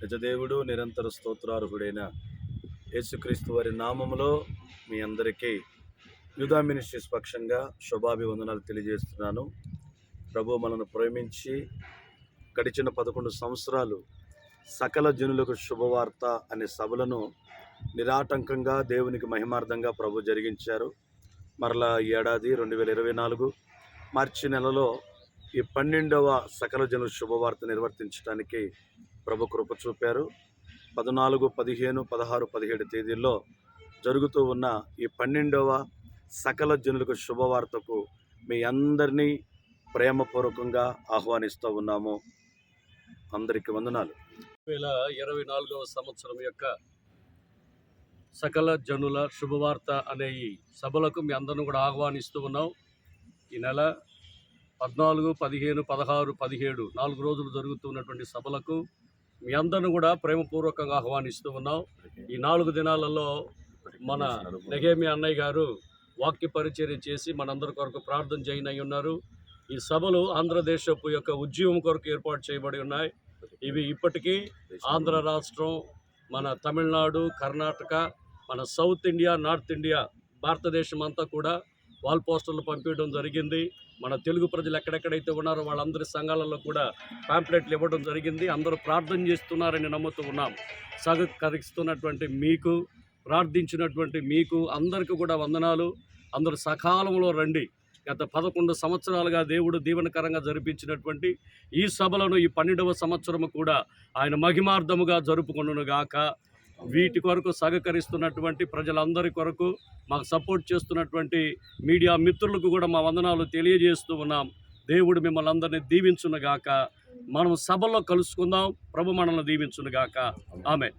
నిజదేవుడు నిరంతర స్తోత్రార్హుడైన యేసుక్రీస్తు వారి నామములో మీ అందరికీ యూదా మినిస్ట్రీస్ పక్షంగా శుభాభివందనాలు తెలియజేస్తున్నాను. ప్రభు మనను ప్రేమించి గడిచిన పదకొండు సంవత్సరాలు సకల జనులకు శుభవార్త అనే సభలను నిరాటంకంగా దేవునికి మహిమార్థంగా ప్రభు జరిగించారు. మరలా ఈ ఏడాది రెండు వేల ఇరవై నాలుగు మార్చి నెలలో ఈ పన్నెండవ సకల జనుల శుభవార్త నిర్వర్తించడానికి ప్రభు కృప చూపారు. పద్నాలుగు పదిహేను పదహారు పదిహేడు తేదీల్లో జరుగుతూ ఉన్న ఈ పన్నెండవ సకల జనులకు శుభవార్తకు మీ అందరినీ ప్రేమపూర్వకంగా ఆహ్వానిస్తూ ఉన్నాము. అందరికీ వందనాలు. వేల ఇరవై నాలుగవ సంవత్సరం యొక్క సకల జనుల శుభవార్త అనే ఈ సభలకు మీ అందరిని కూడా ఆహ్వానిస్తూ ఉన్నాం. ఈ నెల పద్నాలుగు పదిహేను పదహారు పదిహేడు నాలుగు రోజులు జరుగుతున్నటువంటి సభలకు మీ అందరిని కూడా ప్రేమపూర్వకంగా ఆహ్వానిస్తూ ఉన్నాం. ఈ నాలుగు దినాలలో మన నెగేమి అన్నయ్య గారు వాక్య పరిచర్య చేసి మనందరి కొరకు ప్రార్థన చేయని అయి ఉన్నారు. ఈ సభలు ఆంధ్రదేశపు యొక్క ఉద్యమం కొరకు ఏర్పాటు చేయబడి ఉన్నాయి. ఇవి ఇప్పటికీ ఆంధ్ర రాష్ట్రం మన తమిళనాడు కర్ణాటక మన సౌత్ ఇండియా నార్త్ ఇండియా భారతదేశం అంతా కూడా వాల్ పోస్టర్లు పంపించడం జరిగింది. మన తెలుగు ప్రజలు ఎక్కడెక్కడైతే ఉన్నారో వాళ్ళందరి సంఘాలలో కూడా పాంప్లెట్లు ఇవ్వడం జరిగింది. అందరూ ప్రార్థన చేస్తున్నారని నమ్ముతూ ఉన్నాం. సహకరిస్తున్నటువంటి మీకు ప్రార్థించినటువంటి మీకు అందరికీ కూడా వందనాలు. అందరూ సకాలంలో రండి. గత పదకొండు సంవత్సరాలుగా దేవుడు దీవెనకరంగా జరిపించినటువంటి ఈ సభలను ఈ పన్నెండవ సంవత్సరము కూడా ఆయన మహిమార్థముగా జరుపుకొనుగాక వీటి కొరకు సహకరిస్తున్నటువంటి ప్రజలందరి కొరకు మాకు సపోర్ట్ చేస్తున్నటువంటి మీడియా మిత్రులకు కూడా మా వందనాలు తెలియజేస్తూ ఉన్నాం. దేవుడు మిమ్మల్ని అందరినీ దీవించునుగాక. మనం సభలో కలుసుకుందాం. ప్రభు మనల్ని దీవించునుగాక. ఆమె